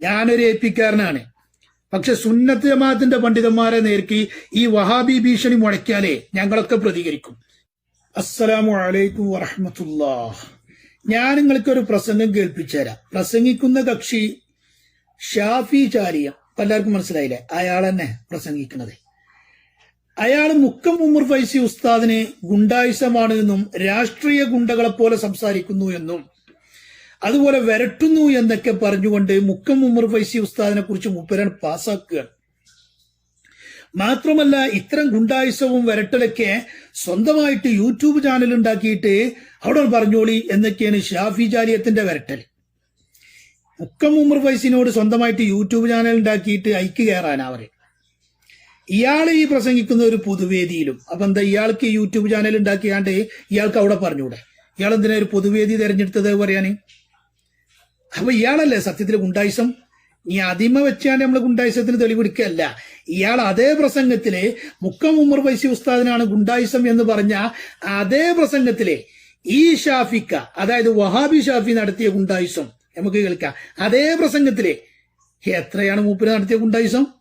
ഞാനൊരു ഏപ്പിക്കാരനാണ് പക്ഷെ സുന്നത്ത് ജമാഅത്തിന്റെ പണ്ഡിതന്മാരെ നേർക്ക് ഈ വഹാബി ഭീഷണി മുഴക്കിയാലേ ഞങ്ങളൊക്കെ പ്രതികരിക്കും. അസ്സലാമു അലൈക്കും വറഹമത്തുല്ലാ ഞാൻ നിങ്ങൾക്ക് ഒരു പ്രസംഗം കേൾപ്പിച്ചു തരാം പ്രസംഗിക്കുന്ന കക്ഷി ഷാഫി ചാരിയ. പലർക്കും മനസ്സിലായില്ലേ? അയാൾ തന്നെ പ്രസംഗിക്കുന്നത്. അയാൾ മുക്കം ഉമർ ഫൈസി ഉസ്താദിന് ഗുണ്ടായുസമാണ് എന്നും രാഷ്ട്രീയ ഗുണ്ടകളെ പോലെ സംസാരിക്കുന്നു എന്നും അതുപോലെ വരട്ടുന്നു എന്നൊക്കെ പറഞ്ഞുകൊണ്ട് മുക്കം ഉമർ ഫൈസി ഉസ്താദിനെ കുറിച്ച് മുപ്പരാൻ പാസ്സാക്കുകയാണ് മാത്രമല്ല ഇത്തരം ഗുണ്ടായുസവും വരട്ടലൊക്കെ സ്വന്തമായിട്ട് യൂട്യൂബ് ചാനൽ ഉണ്ടാക്കിയിട്ട് അവിടെ പറഞ്ഞോളി എന്നൊക്കെയാണ് ഷാഫി ജാലിയത്തിന്റെ വരട്ടൽ. മുക്കം ഉമർ ഫൈസിനോട് സ്വന്തമായിട്ട് യൂട്യൂബ് ചാനൽ ഉണ്ടാക്കിയിട്ട് ഐക്ക് കയറാൻ അവർ. ഇയാൾ ഈ പ്രസംഗിക്കുന്ന ഒരു പൊതുവേദിയിലും അപ്പൊ എന്താ ഇയാൾക്ക് യൂട്യൂബ് ചാനൽ ഉണ്ടാക്കിയാണ്ട് ഇയാൾക്ക് അവിടെ പറഞ്ഞൂടെ? ഇയാൾ എന്തിനാ ഒരു പൊതുവേദി തെരഞ്ഞെടുത്തത് പറയാന്? അപ്പൊ ഇയാളല്ലേ സത്യത്തിൽ ഗുണ്ടായിസം? ഈ അതിമ വെച്ചാണ്ട് നമ്മൾ ഗുണ്ടായിസത്തിന് തെളിവെടുക്കുകയല്ല ഇയാൾ അതേ പ്രസംഗത്തിൽ മുക്കം ഉമർ വൈസി ഉസ്താദിനാണ് ഗുണ്ടായിസം എന്ന് പറഞ്ഞ അതേ പ്രസംഗത്തിലെ ഈ ഷാഫിക്ക അതായത് വഹാബി ഷാഫി നടത്തിയ ഗുണ്ടായിസം. നമുക്ക് കേൾക്കാം. അതേ പ്രസംഗത്തിലെ എത്രയാണ് മൂപ്പര് നടത്തിയ ഗുണ്ടായിസം?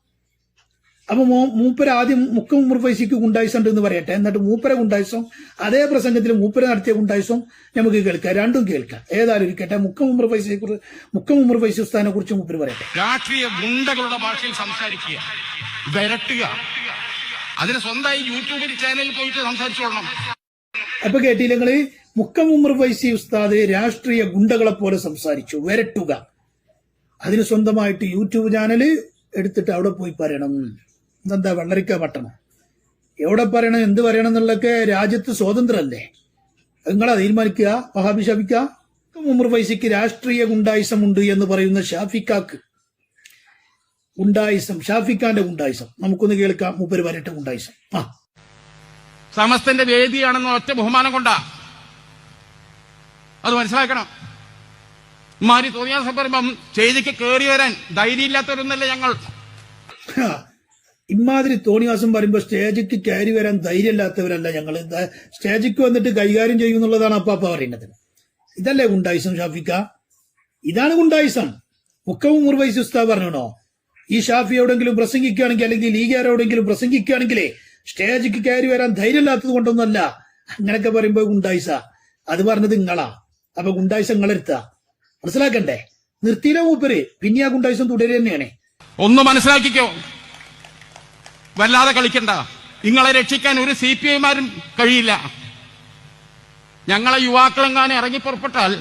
അപ്പൊ മോ- മൂപ്പര ആദ്യം മുക്കം ഉമർ ഫൈസിക്ക് ഗുണ്ടായിസം ഉണ്ട് എന്ന് പറയട്ടെ. എന്നിട്ട് മൂപ്പര ഗുണ്ടായിസം അതേ പ്രസംഗത്തിൽ മൂപ്പര നടത്തിയ ഗുണ്ടായിസം നമുക്ക് കേൾക്കാം. രണ്ടും കേൾക്കാം. ഏതായാലും ഇരിക്കട്ടെ. മുക്കം ഉമർ ഫൈസിയെ കുറിച്ച് മുക്കം ഉമർ ഫൈസി ഉസ്താദിനെ കുറിച്ച് മൂപ്പര് പറയട്ടെ. രാഷ്ട്രീയ ഗുണ്ടകളുടെ ഭാഷയിൽ സംസാരിക്കുക. വരട്ടുക. അതിന് സ്വന്തമായി യൂട്യൂബിൽ ചാനലിൽ പോയിട്ട് സംസാരിച്ചോളണം അപ്പൊ കേട്ടില്ല നിങ്ങൾ? മുക്കം ഉമർ ഫൈസി ഉസ്താദ് രാഷ്ട്രീയ ഗുണ്ടകളെ പോലെ സംസാരിച്ചു. വരട്ടുക. അതിന് സ്വന്തമായിട്ട് യൂട്യൂബ് ചാനൽ എടുത്തിട്ട് അവിടെ പോയി പറയണം. ഇതെന്താ വെള്ളരിക്ക പട്ടണം? എവിടെ പറയണം എന്ത് പറയണം എന്നുള്ളതൊക്കെ രാജ്യത്ത് സ്വാതന്ത്ര്യമല്ലേ? നിങ്ങളാ തീരുമാനിക്കുക വഹാബി ഷാഫിക്ക ഉമർ ഫൈസിക്ക് രാഷ്ട്രീയ ഗുണ്ടായിസം ഉണ്ട് എന്ന് പറയുന്ന ഷാഫിക്കാക്ക് ഗുണ്ടായിസം ഷാഫിക്കാന്റെ ഗുണ്ടായിസം. നമുക്കൊന്ന് കേൾക്കാം മൂപ്പര് വരട്ടെ ഗുണ്ടായിസം. ആ. സമസ്തന്റെ വേദിയാണെന്ന ഒറ്റ ബഹുമാനം കൊണ്ടാ. അത് മനസ്സിലാക്കണം. മാരി തോന്നിയ പറയുമ്പം ചെയ്തിക്ക് കയറി വരാൻ ധൈര്യമില്ലാത്തവരൊന്നല്ല ഞങ്ങൾ. ഇമാതിരി തോണിവാസം പറയുമ്പോൾ സ്റ്റേജിക്ക് കയറി വരാൻ ധൈര്യമില്ലാത്തവരല്ല ഞങ്ങൾ സ്റ്റേജിക്ക് വന്നിട്ട് കൈകാര്യം ചെയ്യുന്നുള്ളതാണ് അപ്പാപ്പ പറയുന്നത്. ഇതല്ലേ ഗുണ്ടായിസം ഷാഫിക്ക? ഇതാണ് ഗുണ്ടായിസം. മുക്കവും മുർവൈസ് ഉസ്താദ് പറഞ്ഞോ ഈ ഷാഫി എവിടെങ്കിലും പ്രസംഗിക്കുകയാണെങ്കിൽ അല്ലെങ്കിൽ ലീഗാർ എവിടെങ്കിലും പ്രസംഗിക്കുകയാണെങ്കിലേ സ്റ്റേജിക്ക് കയറി വരാൻ ധൈര്യമില്ലാത്തത് കൊണ്ടൊന്നല്ല. അങ്ങനെയൊക്കെ പറയുമ്പോൾ ഗുണ്ടായിസ. അത് പറഞ്ഞത് നിങ്ങളാ അപ്പൊ ഗുണ്ടായിസം നിങ്ങളെടുത്താ മനസ്സിലാക്കണ്ടേ? നിർത്തിയില്ല മൂപ്പര്? പിന്നെ ആ ഗുണ്ടായിസം തുടരുക തന്നെയാണ് ഒന്ന് മനസ്സിലാക്കിക്കോ. വല്ലാതെ കളിക്കണ്ട. നിങ്ങളെ രക്ഷിക്കാൻ ഒരു സി പി ഐമാരും കഴിയില്ല. ഞങ്ങളെ യുവാക്കളെങ്ങാനും ഇറങ്ങി പുറപ്പെട്ടാൽ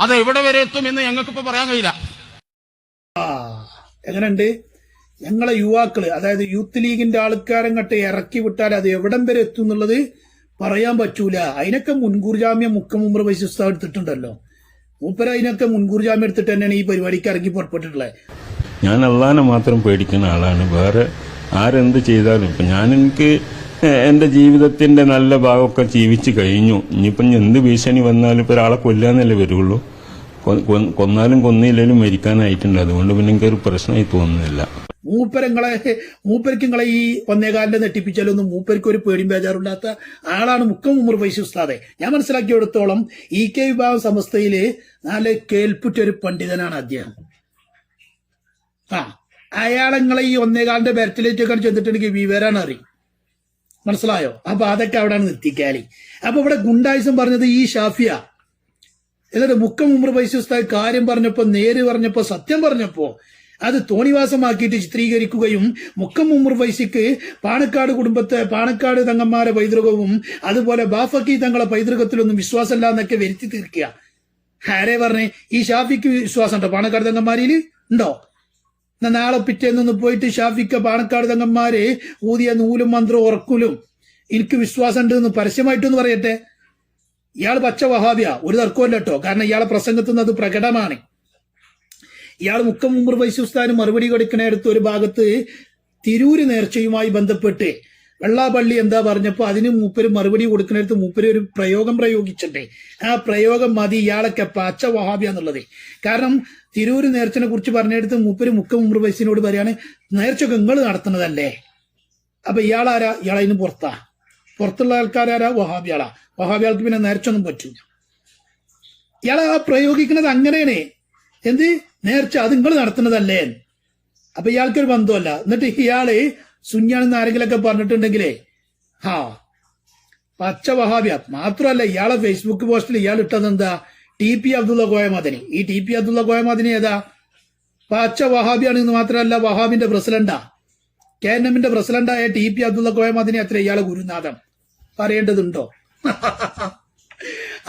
അത് എവിടെ വരെ എത്തുമെന്ന് ഞങ്ങൾക്കിപ്പോ പറയാൻ കഴിയില്ല. എങ്ങനെയുണ്ട്? ഞങ്ങളെ യുവാക്കൾ അതായത് യൂത്ത് ലീഗിന്റെ ആൾക്കാരങ്ങട്ട് ഇറക്കി വിട്ടാൽ അത് എവിടം വരെ എത്തും എന്നുള്ളത് പറയാൻ പറ്റൂല. അതിനൊക്കെ മുൻകൂർ ജാമ്യം മുക്കം മുമ്പ് വൈശിസ്ത എടുത്തിട്ടുണ്ടല്ലോ. മൂപ്പര അതിനൊക്കെ മുൻകൂർ ജാമ്യം എടുത്തിട്ട് തന്നെയാണ് ഈ പരിപാടിക്ക് ഇറങ്ങി പുറപ്പെട്ടിട്ടുള്ളത്. ഞാൻ അള്ളാനെ മാത്രം പേടിക്കുന്ന ആളാണ്. വേറെ ആരെന്ത് ചെയ്താലും ഇപ്പം ഞാൻ എനിക്ക് എന്റെ ജീവിതത്തിന്റെ നല്ല ഭാഗമൊക്കെ ജീവിച്ച് കഴിഞ്ഞു. ഇനിയിപ്പം ഇനി എന്ത് ഭീഷണി വന്നാലും ഇപ്പോൾ ഒരാളെ കൊല്ലാന്നല്ലേ വരുള്ളൂ. കൊന്നാലും കൊന്നില്ലെങ്കിലും മരിക്കാനായിട്ടുണ്ട്. അതുകൊണ്ട് പിന്നെ എനിക്കൊരു പ്രശ്നമായി തോന്നുന്നില്ല. മൂപ്പരങ്ങളെ മൂപ്പർക്ക് നിങ്ങളെ ഈ ഒന്നേകാലിന്റെ നെട്ടിപ്പിച്ചാലൊന്നും മൂപ്പർക്ക് ഒരു പേടിയും ബേജാറില്ലാത്ത ആളാണ് മുക്കം ഉമർ ഫൈസി ഉസ്താദെ. ഞാൻ മനസ്സിലാക്കിയെടുത്തോളം ഇ കെ വിഭാഗം സമസ്തയിൽ നല്ല കേൾപ്പുറ്റൊരു പണ്ഡിതനാണ് അദ്ദേഹം. ആ അയാളങ്ങളെ ഈ ഒന്നേകാലിന്റെ ബെർത്തിലേറ്റൊക്കെ ചെന്നിട്ടുണ്ടെങ്കിൽ വിവരാണ് അറിയും മനസ്സിലായോ? അപ്പൊ അതൊക്കെ അവിടെയാണ് നിർത്തിക്കാലി. അപ്പൊ ഇവിടെ ഗുണ്ടായുസം പറഞ്ഞത് ഈ ഷാഫിയ. എന്നിട്ട് മുക്കം ഉമർ ഫൈസി കാര്യം പറഞ്ഞപ്പോ നേര് പറഞ്ഞപ്പോ സത്യം പറഞ്ഞപ്പോ അത് തോണിവാസമാക്കിയിട്ട് ചിത്രീകരിക്കുകയും മുക്കം ഉമർ പൈസയ്ക്ക് പാണക്കാട് കുടുംബത്തെ പാണക്കാട് തങ്ങന്മാരെ പൈതൃകവും അതുപോലെ ബാഫക്കി തങ്ങളെ പൈതൃകത്തിലൊന്നും വിശ്വാസമില്ല എന്നൊക്കെ വരുത്തി തീർക്കുക. ആരെ പറഞ്ഞേ? ഈ ഷാഫിക്ക് വിശ്വാസം ഉണ്ടോ പാണക്കാട് തങ്ങന്മാരിൽ ഉണ്ടോ? നാളെ പിറ്റേന്നൊന്ന് പോയിട്ട് ഷാഫിക്ക പാണക്കാട് തങ്ങന്മാര് ഊതിയ നൂലും മന്ത്രവും ഉറക്കുലും എനിക്ക് വിശ്വാസം ഉണ്ട് എന്ന് പരസ്യമായിട്ടൊന്ന് പറയട്ടെ? ഇയാൾ പച്ച വഹാബിയ. ഒരു തർക്കമല്ല കേട്ടോ. കാരണം ഇയാളെ പ്രസംഗത്തിൽ നിന്ന് അത് പ്രകടമാണ്. ഇയാൾ മുക്കം മുമ്പ് വൈശുസ്ഥാനും മറുപടി കൊടുക്കുന്നിടത്ത് ഒരു ഭാഗത്ത് തിരൂര് നേർച്ചയുമായി ബന്ധപ്പെട്ട് വെള്ളാപ്പള്ളി എന്താ പറഞ്ഞപ്പോ അതിന് മൂപ്പര് മറുപടി കൊടുക്കുന്നിടത്ത് മൂപ്പര് ഒരു പ്രയോഗം പ്രയോഗിച്ചിട്ടേ ആ പ്രയോഗം മതി ഇയാളൊക്കെ പച്ച വഹാബിയ എന്നുള്ളത്. കാരണം തിരൂര് നേർച്ചനെ കുറിച്ച് പറഞ്ഞെടുത്ത് മൂപ്പര് മുക്കം മുമ്പ് വയസ്സിനോട് പറയാണ് നേർച്ചൊക്കെ നിങ്ങൾ നടത്തുന്നതല്ലേ? അപ്പൊ ഇയാളാരാ? ഇയാളതിന് പുറത്താ. പുറത്തുള്ള ആൾക്കാരാരാ? വഹാബിയാളാ വഹാബിയാൾക്ക് പിന്നെ നേർച്ചൊന്നും പറ്റില്ല ഇയാളെ ആ പ്രയോഗിക്കുന്നത് അങ്ങനെയാണ്. എന്ത്? നേർച്ച അത് നിങ്ങൾ നടത്തുന്നതല്ലേ? അപ്പൊ ഇയാൾക്കൊരു ബന്ധമല്ല. എന്നിട്ട് ഇയാൾ സുഞ്ഞാണെന്ന് ആരെങ്കിലൊക്കെ പറഞ്ഞിട്ടുണ്ടെങ്കിലേ ഹാ പച്ച വഹാബിയ മാത്രമല്ല ഇയാളെ ഫേസ്ബുക്ക് പോസ്റ്റിൽ ഇയാൾ ഇട്ടത് എന്താ? ടി പി അബ്ദുള്ള കോയമദനി ഈ ടി പി അബ്ദുള്ള കോയമദനി ഏതാ? പച്ച വഹാബിയാണ് എന്ന് മാത്രമല്ല വഹാബിന്റെ പ്രസിഡന്റാ കെ എൻ എമ്മിന്റെ പ്രസിഡന്റായ ടി പി അബ്ദുള്ള കോയമദനി അത്ര ഇയാളെ ഗുരുനാഥം. പറയേണ്ടതുണ്ടോ?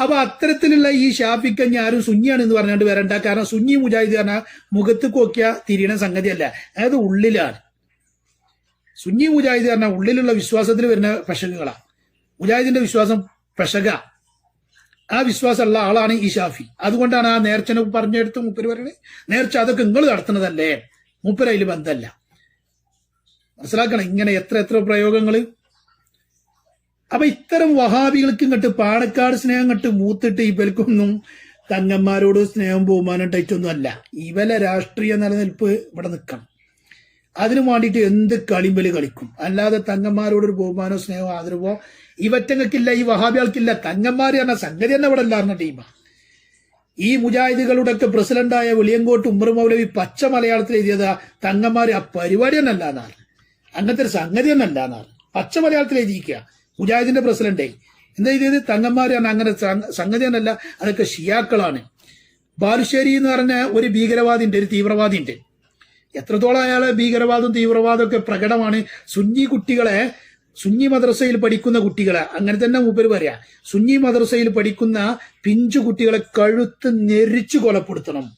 അപ്പൊ അത്തരത്തിലുള്ള ഈ ഷാഫിക്കഞ്ഞ് ആരും സുന്നിയാണ് എന്ന് പറഞ്ഞുകൊണ്ട് വരണ്ട. കാരണം സുന്നി മുജാഹിദ് പറഞ്ഞാൽ മുഖത്ത് കൊക്കിയ തിരിയണ സംഗതിയല്ല. അതായത് ഉള്ളിലാണ്. സുന്നി മുജാഹിദ് പറഞ്ഞാൽ ഉള്ളിലുള്ള വിശ്വാസത്തിൽ വരുന്ന പെശകുകളാ മുജാഹിദിന്റെ വിശ്വാസം പെശക ആ വിശ്വാസമുള്ള ആളാണ് ഈ ഷാഫി. അതുകൊണ്ടാണ് ആ നേർച്ചനെ പറഞ്ഞെടുത്ത് മുപ്പര് പറയുന്നത് നേർച്ച അതൊക്കെ നിങ്ങൾ നടത്തുന്നതല്ലേ? മുപ്പര് അതിൽ ബന്ധമല്ല മനസ്സിലാക്കണം ഇങ്ങനെ എത്ര എത്ര പ്രയോഗങ്ങൾ അപ്പൊ ഇത്തരം വഹാബികൾക്ക് ഇങ്ങോട്ട് പാണക്കാട് സ്നേഹം ഇങ്ങോട്ട് മൂത്തിട്ട് ഇവൽക്കൊന്നും തങ്ങന്മാരോട് സ്നേഹം ബഹുമാനം ടൈറ്റൊന്നും അല്ല. ഇവലെ രാഷ്ട്രീയ നിലനിൽപ്പ് ഇവിടെ നിൽക്കണം. അതിനു വേണ്ടിയിട്ട് എന്ത് കളിമ്പൽ കളിക്കും? അല്ലാതെ തങ്ങന്മാരോട് ഒരു ബഹുമാനോ സ്നേഹമോ ആദരവോ ഇവറ്റങ്ങൾക്കില്ല ഈ വഹാബികൾക്കില്ല. തങ്ങന്മാർ പറഞ്ഞ സംഗതി തന്നെ ഇവിടെ ഇല്ലാർന്ന ടീമാ. ഈ മുജാഹിദുകളുടെ ഒക്കെ പ്രസിഡന്റായ വെളിയങ്കോട്ട് ഉമ്മർ മൗലവി പച്ച മലയാളത്തിൽ എഴുതിയത് തങ്ങന്മാർ ആ പരിപാടി തന്നെ അല്ല എന്നാണ് അങ്ങനത്തെ ഒരു സംഗതി തന്നെ അല്ല എന്നാണ് പച്ച മലയാളത്തിൽ എഴുതിയിരിക്കുക. മുജാഹിദിന്റെ പ്രസിഡന്റേ. എന്താ എഴുതിയത്? തങ്ങന്മാർ പറഞ്ഞ അങ്ങനെ സംഗതി തന്നെയല്ല അതൊക്കെ ഷിയാക്കളാണ്. ബാലുശ്ശേരി എന്ന് പറഞ്ഞ ഒരു ഭീകരവാദി ഉണ്ട് ഒരു തീവ്രവാദി ഉണ്ട് എത്രത്തോളം അയാളെ ഭീകരവാദം തീവ്രവാദം ഒക്കെ പ്രകടമാണ്. സുന്നി കുട്ടികളെ സുന്നി മദ്രസയിൽ പഠിക്കുന്ന കുട്ടികളെ അങ്ങനെ തന്നെ മൂപ്പര് പറയാ. സുന്നി മദ്രസയിൽ പഠിക്കുന്ന പിഞ്ചു കുട്ടികളെ കഴുത്ത് ഞെരിച്ചു കൊലപ്പെടുത്തണം.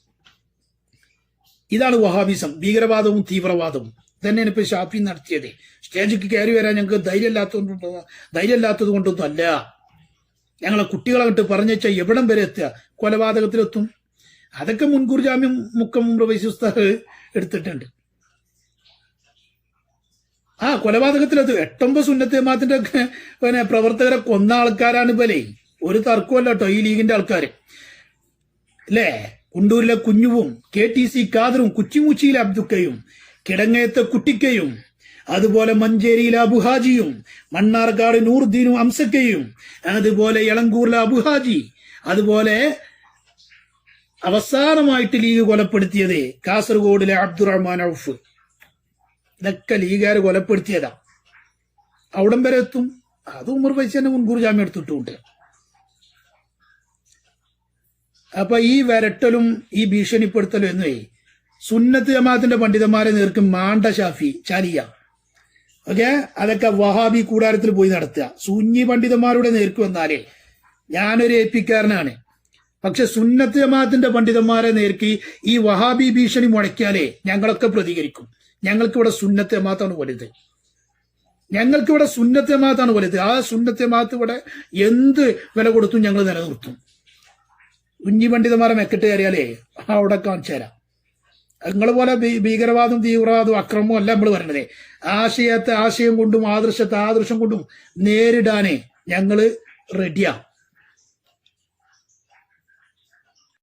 ഇതാണ് വഹാബിസം ഭീകരവാദവും തീവ്രവാദവും. തന്നെയാണ് ഇപ്പൊ ഷാഫി നടത്തിയത്. സ്റ്റേജിക്ക് കയറി വരാൻ ഞങ്ങൾക്ക് ധൈര്യമില്ലാത്തതുകൊണ്ട് ധൈര്യമില്ലാത്തത് കൊണ്ടൊന്നും അല്ല ഞങ്ങളെ കുട്ടികളെ വിട്ട് പറഞ്ഞാൽ എവിടം വരെ എത്തുക? കൊലപാതകത്തിലെത്തും. അതൊക്കെ മുൻകൂർ ജാമ്യം മുക്കം പ്രവേശിസ്താവ് എടുത്തിട്ടുണ്ട്. ആ കൊലപാതകത്തിലെത്തും എട്ടൊമ്പത് സുന്നത്തേമാത്തിന്റെ പിന്നെ പ്രവർത്തകരെ കൊന്ന ആൾക്കാരാണ് ഇവലെ ഒരു തർക്കമല്ല കേട്ടോ ഈ ലീഗിന്റെ ആൾക്കാർ അല്ലേ? കുണ്ടൂരിലെ കുഞ്ഞുവും കെ ടി സി കാദറും കുച്ചിമുച്ചിയിലെ അബ്ദുക്കയും കിടങ്ങയത്തെ കുട്ടിക്കയും അതുപോലെ മഞ്ചേരിയിലെ അബുഹാജിയും മണ്ണാർക്കാട് നൂർദ്ദീനും അംസക്കയും അതുപോലെ എളങ്കൂറിലെ അബുഹാജി അതുപോലെ അവസാനമായിട്ട് ലീഗ് കൊലപ്പെടുത്തിയത് കാസർഗോഡിലെ അബ്ദുറഹ്മാൻ ഔഫ്. ഇതൊക്കെ ലീഗുകാർ കൊലപ്പെടുത്തിയതാ. അവിടം വരെ എത്തും. അത് ഉമർ ഫൈസന്റെ മുൻകൂർ ജാമ്യം എടുത്തിട്ടുണ്ട്. അപ്പൊ ഈ വരട്ടലും ഈ ഭീഷണിപ്പെടുത്തലും എന്നേ സുന്നത്ത് ജമാഅത്തിന്റെ പണ്ഡിതന്മാരെ നേർക്കും മാണ്ട ഷാഫി ചാലിയ. ഓക്കെ? അതൊക്കെ വഹാബി കൂടാരത്തിൽ പോയി നടത്തുക. സുന്നി പണ്ഡിതന്മാരുടെ നേർക്ക് വന്നാലേ ഞാനൊരു ഏപ്പിക്കാരനാണ് പക്ഷെ സുന്നത്ത് ജമാഅത്തിന്റെ പണ്ഡിതന്മാരെ നേർക്ക് ഈ വഹാബി ഭീഷണി മുഴക്കിയാലേ ഞങ്ങളൊക്കെ പ്രതികരിക്കും. ഞങ്ങൾക്ക് ഇവിടെ സുന്നത്ത് ജമാഅത്താണ് വലുത്. ഞങ്ങൾക്ക് ഇവിടെ സുന്നത്ത് ജമാഅത്താണ് വലുത്. ആ സുന്നത്ത് ജമാഅത്ത് ഇവിടെ എന്ത് വില കൊടുത്തും ഞങ്ങൾ നിലനിർത്തും. കുഞ്ഞി പണ്ഡിതന്മാരെ മെക്കിട്ട് കയറിയാലേ അവിടെ കാണിച്ചു തരാം. നിങ്ങൾ പോലെ ഭീകരവാദം തീവ്രവാദവും അക്രമവും അല്ല നമ്മൾ പറയണതേ ആശയത്തെ ആശയം കൊണ്ടും ആദർശത്തെ ആദർശം കൊണ്ടും നേരിടാനേ ഞങ്ങൾ റെഡിയാ